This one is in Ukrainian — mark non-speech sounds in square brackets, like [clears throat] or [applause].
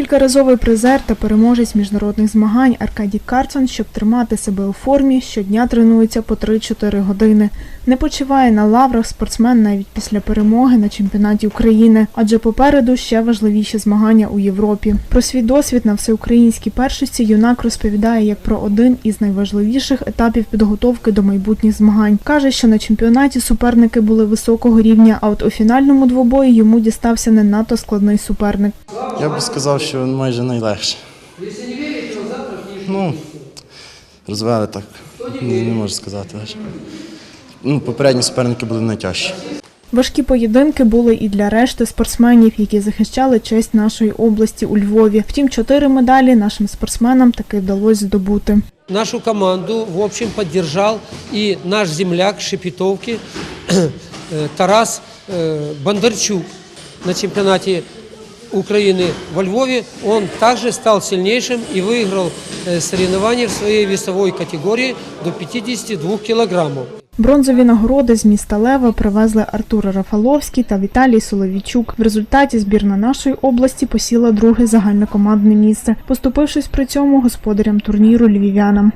Декількаразовий призер та переможець міжнародних змагань Аркадій Карцон, щоб тримати себе у формі, щодня тренується по 3-4 години. Не почиває на лаврах спортсмен навіть після перемоги на чемпіонаті України, адже попереду ще важливіші змагання у Європі. Про свій досвід на всеукраїнській першості юнак розповідає як про один із найважливіших етапів підготовки до майбутніх змагань. каже, що на чемпіонаті суперники були високого рівня, а от у фінальному двобої йому дістався не надто складний суперник. Я би сказав, що майже найлегше. Ну, розвели так. Не, не можу сказати. Ну, попередні суперники були найтяжчі. Важкі поєдинки були і для решти спортсменів, які захищали честь нашої області у Львові. Втім, чотири медалі нашим спортсменам таки вдалося здобути. Нашу команду, в общем, поддержал и наш земляк Шепетовки э, [clears throat] Тарас э, Бондарчук на чемпионате Украины во Львове. Он также стал сильнейшим и выиграл э, соревнования в своей весовой категории до 52 килограммов. Бронзові нагороди з міста Лева привезли Артур Рафаловський та Віталій Соловійчук. В результаті збірна нашої області посіла друге загальнокомандне місце, поступившись при цьому господарям турніру львів'янам.